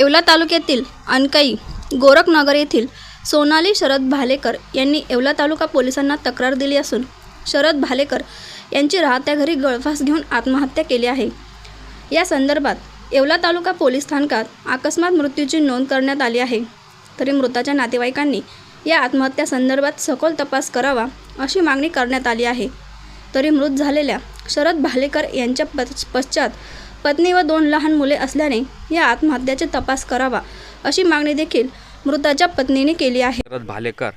येवला तालुक्यातील अनकाई गोरखनगर येथील सोनाली शरद भालेकर यांनी येवला तालुका पोलिसांना तक्रार दिली असून शरद भालेकर यांची राहत्या घरी गळफास घेऊन आत्महत्या केली आहे. या संदर्भात येवला तालुका पोलीस स्थानकात अकस्मात मृत्यूची नोंद करण्यात आली आहे. तरी मृताच्या नातेवाईकांनी या आत्महत्या संदर्भात सखोल तपास करावा अशी मागणी करण्यात आली आहे. तरी मृत झालेल्या शरद भालेकर यांच्या पश्च- पश्चात पत्नी व दोन लहान मुले असल्याने या आत्महत्याचे तपास करावा अशी मागणी देखील मृताच्या पत्नीने केली आहे. शरद भालेकर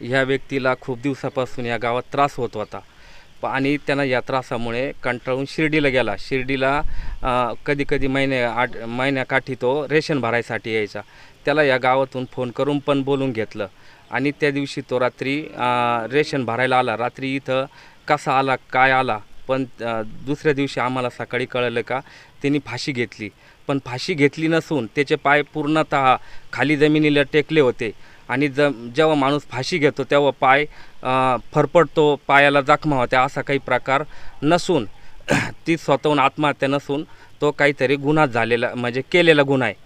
ह्या व्यक्तीला खूप दिवसापासून या गावात त्रास होत होता. प- आणि त्यांना या त्रासामुळे कंटाळून शिर्डीला गेला. शिर्डीला कधी कधी महिने आठ महिन्याकाठी तो रेशन भरायसाठी यायचा. त्याला या गावातून फोन करून पण बोलून घेतलं. आणि त्या दिवशी तो रात्री अ, रेशन भरायला आला. रात्री इथं कसा आला काय आला पण दुसऱ्या दिवशी आम्हाला सकाळी कळलं का त्यांनी फाशी घेतली. पण फाशी घेतली नसून त्याचे पाय पूर्णतः खाली जमिनीला टेकले होते. आणि ज जेव्हा माणूस फाशी घेतो तेव्हा पाय फरफडतो पायाला जखमा होत्या असा काही प्रकार नसून ती स्वतःहून आत्महत्या नसून तो काहीतरी गुन्हा झालेला म्हणजे केलेला गुन्हा आहे.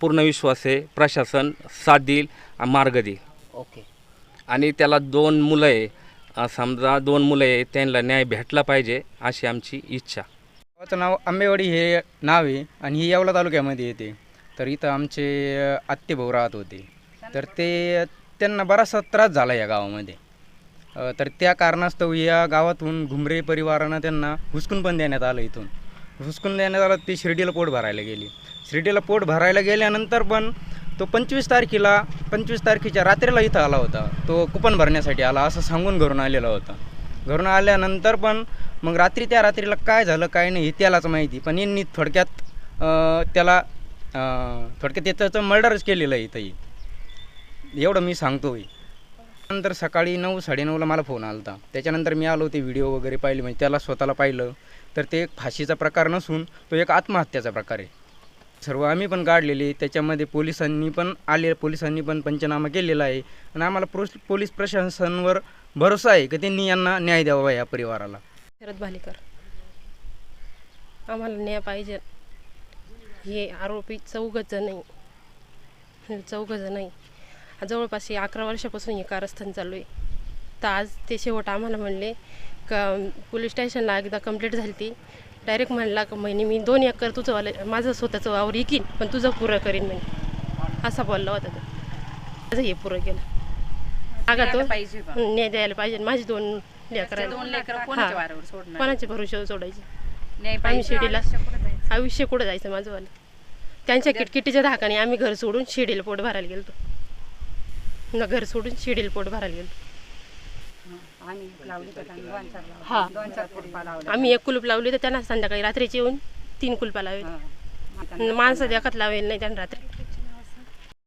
पूर्ण विश्वास आहे प्रशासन साथ देईल मार्ग देईल. ओके. आणि त्याला दोन मुलं आहे समजा दोन मुलं आहे त्यांना न्याय भेटला पाहिजे अशी आमची इच्छा. गावाचं नाव आंबेवाडी हे नाव आहे आणि ही यावला तालुक्यामध्ये येते. तर इथं आमचे आत्ते भाऊ राहत होते. तर ते त्यांना बराचसा त्रास झाला या गावामध्ये. तर त्या कारणास्तव या गावातून घुमरे परिवारानं त्यांना हुसकून पण देण्यात आलं इथून. हुसकून देण्यात आलं ते शिर्डीला पोट भरायला गेली. शिर्डीला पोट भरायला गेल्यानंतर पण तो पंचवीस तारखेला पंचवीस तारखेच्या रात्रीला इथं आला होता. तो कुपन भरण्यासाठी आला असं सांगून घरून आलेला होता. घरून आल्यानंतर पण मग रात्री त्या रात्रीला काय झालं काय नाही हे त्यालाच माहिती. पण यांनी थोडक्यात त्याला थोडक्यात त्याचं मर्डरच केलेलं आहे इथंही. एवढं मी सांगतो नंतर सकाळी नऊ साडेनऊला मला फोन आला होता त्याच्यानंतर मी आलो ते व्हिडिओ वगैरे पाहिले म्हणजे त्याला स्वतःला पाहिलं. तर ते एक फाशीचा प्रकार नसून तो एक आत्महत्याचा प्रकार आहे. सर्व आम्ही पण काढलेले. त्याच्यामध्ये पोलिसांनी पण आले पोलिसांनी पण पंचनामा केलेला आहे. आणि आम्हाला प्रोस पोलीस प्रशासनावर भरोसा आहे की त्यांनी यांना न्याय द्यावा या परिवाराला. शरद भालेकर आम्हाला न्याय पाहिजे. हे आरोपी चौघ जण नाही. चौघ जण नाही. जवळपास हे अकरा वर्षापासून हे कारस्थान चालू आहे. तर आज ते शेवट आम्हाला म्हणले का पोलीस स्टेशनला एकदा कंप्लीट झाली ती डायरेक्ट म्हणला का महिने मी दोन एकर तुझं वालं माझं स्वतःचं वावर इकीन पण तुझं पुरं करीन म्हणे. असा बोलला होता तो. माझं हे पुरं केलं. आगा तो न्याय द्यायला पाहिजे. माझी दोन लेकर कोणाच्या कोणाचे भरोशावर सोडायचे? आम्ही शिर्डीला. आयुष्य कुठं जायचं? जायचं माझंवालं त्यांच्या किटकिटीच्या धाकाने आम्ही घर सोडून शिडीला पोट भरायला गेलतो. न घर सोडून शिडीला पोट भरायला गेलतो. आम्ही लावली तर आम्ही दोन चार लावली. हा दोन चार कुलपा लावल्या. आम्ही एक कुलूप लावली तर त्यांना संध्याकाळी रात्रीची येऊन तीन कुलपा लावेल हा. माणसं देखत लावेल नाही त्यांना रात्री